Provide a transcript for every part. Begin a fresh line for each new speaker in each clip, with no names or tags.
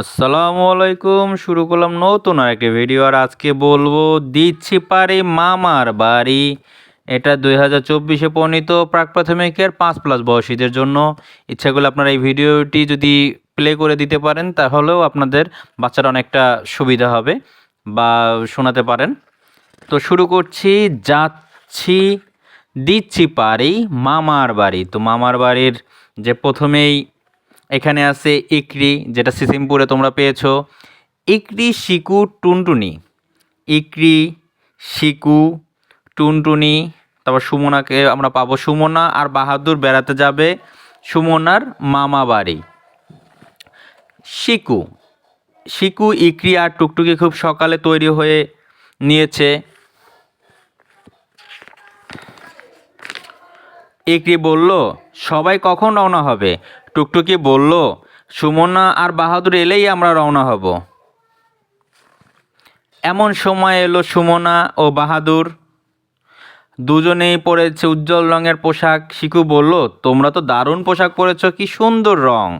আসসালামু আলাইকুম, শুরু করলাম নতুন আর একটা ভিডিও আর আজকে বলব দিচ্ছি পারি মামার বাড়ি। এটা দুই হাজার চব্বিশে প্রণীত, প্রাক প্রাথমিকের পাঁচ প্লাস বয়সীদের জন্য। ইচ্ছা করলে আপনারা এই ভিডিওটি যদি প্লে করে দিতে পারেন, তাহলেও আপনাদের বাচ্চারা অনেকটা সুবিধা হবে, বা শোনাতে পারেন। তো শুরু করছি, যাচ্ছি, দিচ্ছি পারি মামার বাড়ি। তো মামার বাড়ির যে প্রথমেই এখানে আছে ইকরি, যেটা সিসিমপুরে তোমরা পেয়েছ। ইকরি, শিকু, টুনটুনি। ইকরি, শিকু, টুনটুনি, তারপর সুমনাকে আমরা পাবো সুমনা আর বাহাদুর বেড়াতে যাবে সুমনার মামা বাড়ি। শিকু। শিকু, ইকরি আর টুকটুকি খুব সকালে তৈরি হয়ে নিয়েছে। ইকরি বলল, সবাই কখন রওনা হবে? টুকটুকি বলল, সুমনা আর বাহাদুর এলেই আমরা রওনা হব। এমন সময় এলো সুমনা ও বাহাদুর। দুজনেই পরেছে উজ্জ্বল রঙের পোশাক। শিকু বলল, তোমরা তো দারুণ পোশাক পরেছ, কি সুন্দর রং।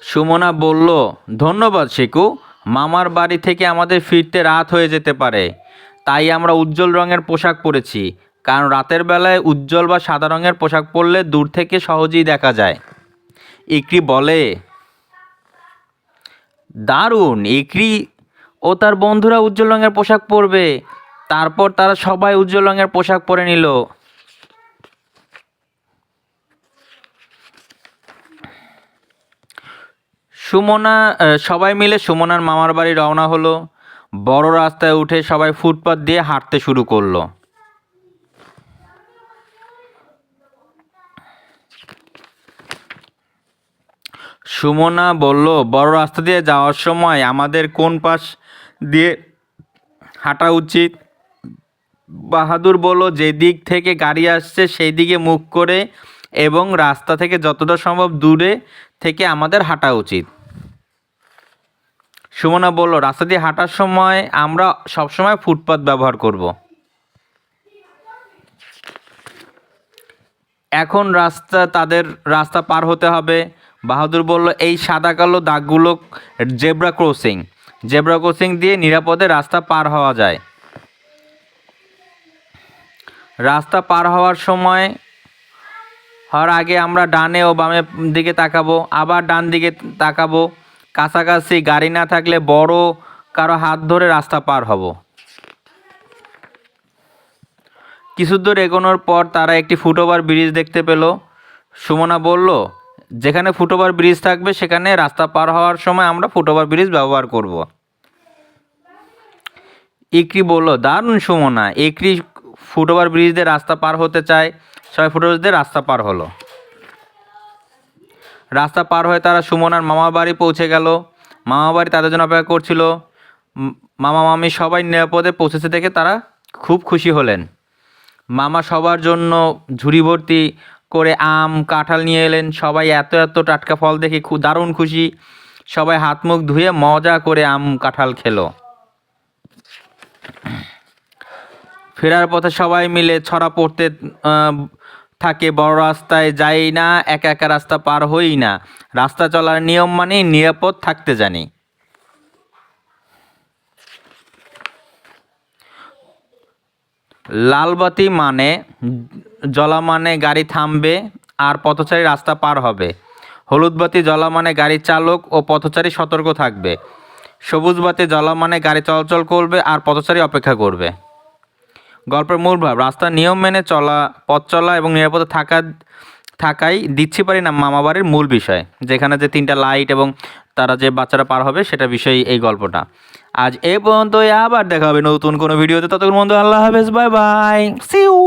সুমনা বলল, ধন্যবাদ শিকু, মামার বাড়ি থেকে আমাদের ফিরতে রাত হয়ে যেতে পারে। তাই আমরা উজ্জ্বল রঙের পোশাক পরেছি। কারণ রাতের বেলায় উজ্জ্বল বা সাদা রঙের পোশাক পরলে দূর থেকে সহজেই দেখা যায়। ইকরি বলে, দারুণ, ইকরি ও তার বন্ধুরা উজ্জ্বল রঙের পোশাক পরবে। তারপর তারা সবাই উজ্জ্বল রঙের পোশাক পরে নিল। সুমনা সবাই মিলে সুমনার মামার বাড়ি রওনা হলো। বড় রাস্তায় উঠে সবাই ফুটপাত দিয়ে হাঁটতে শুরু করল। সুমনা বলল, বড় রাস্তা দিয়ে যাওয়ার সময় আমাদের কোন পাশ দিয়ে হাঁটা উচিত? বাহাদুর বলল, যে দিক থেকে গাড়ি আসছে সেই দিকে মুখ করে এবং রাস্তা থেকে যতটা সম্ভব দূরে থেকে আমাদের হাঁটা উচিত। সুমনা বলল, রাস্তা দিয়ে হাঁটার সময় আমরা সবসময় ফুটপাত ব্যবহার করব। এখন রাস্তা, তাদের রাস্তা পার হতে হবে। বাহাদুর বলল, এই সাদা কালো দাগগুলো জেব্রা ক্রসিং। জেব্রা ক্রসিং দিয়ে নিরাপদে রাস্তা পার হওয়া যায়। রাস্তা পার হওয়ার সময় হওয়ার আগে আমরা ডানে ও বামে দিকে তাকাবো, আবার ডান দিকে তাকাবো। কাছাকাছি গাড়ি না থাকলে বড় কারও হাত ধরে রাস্তা পার হব। কিছু দূর এগোনোর পর তারা একটি ফুটওভার ব্রিজ দেখতে পেল। সুমনা বলল, যেখানে ফুটওভার ব্রিজ থাকবে, সেখানে রাস্তা পার হওয়ার সময় আমরা ফুটওভার ব্রিজ ব্যবহার করব। ইকরি বলল, দারুণ সুমনা, ইকরি ফুটওভার ব্রিজ দিয়ে রাস্তা পার হতে চায়, সবাই ফুটওভার দিয়ে রাস্তা পার হলো। রাস্তা পার হয়ে তারা সুমনার মামা বাড়ি পৌঁছে গেল। মামা বাড়ি তাদের জন্য অপেক্ষা করছিল। মামা, মামি সবাই নিরাপদে পৌঁছেছে দেখে তারা খুব খুশি হলেন। মামা সবার জন্য ঝুড়ি ভর্তি করে আম, কাঁঠাল নিয়ে এলেন। সবাই এত এত টাটকা ফল দেখে খুব দারুণ খুশি। সবাই হাত মুখ ধুয়ে মজা করে আম, কাঁঠাল খেলো। ফেরার পথে সবাই মিলে ছড়া পড়তে থাকে। বড় রাস্তায় যাই না, একা একা রাস্তা পার হই না। রাস্তা চলার নিয়ম মানে নিরাপদ থাকতে জানি। লালবাতি মানে জলা মানে গাড়ি থামবে আর পথচারী রাস্তা পার হবে। হলুদ বাতি জলা মানে গাড়ি চালক ও পথচারী সতর্ক থাকবে। সবুজ বাতি জলা মানে গাড়ি চলাচল করবে আর পথচারী অপেক্ষা করবে। গল্পের মূল ভাব, রাস্তার নিয়ম মেনে চলা, পথ চলা এবং নিরাপদে থাকা, থাকাই দিচ্ছি পারি না মামাবাড়ির মূল বিষয়, যেখানে যে তিনটা লাইট এবং তারা যে বাচ্চারা পার হবে সেটা বিষয় এই গল্পটা। আজ এ পর্যন্তই, আবার দেখা হবে নতুন কোনো ভিডিওতে। ততক্ষণ বন্ধু, আল্লাহ হাফেজ, বাই বাই সি ইউ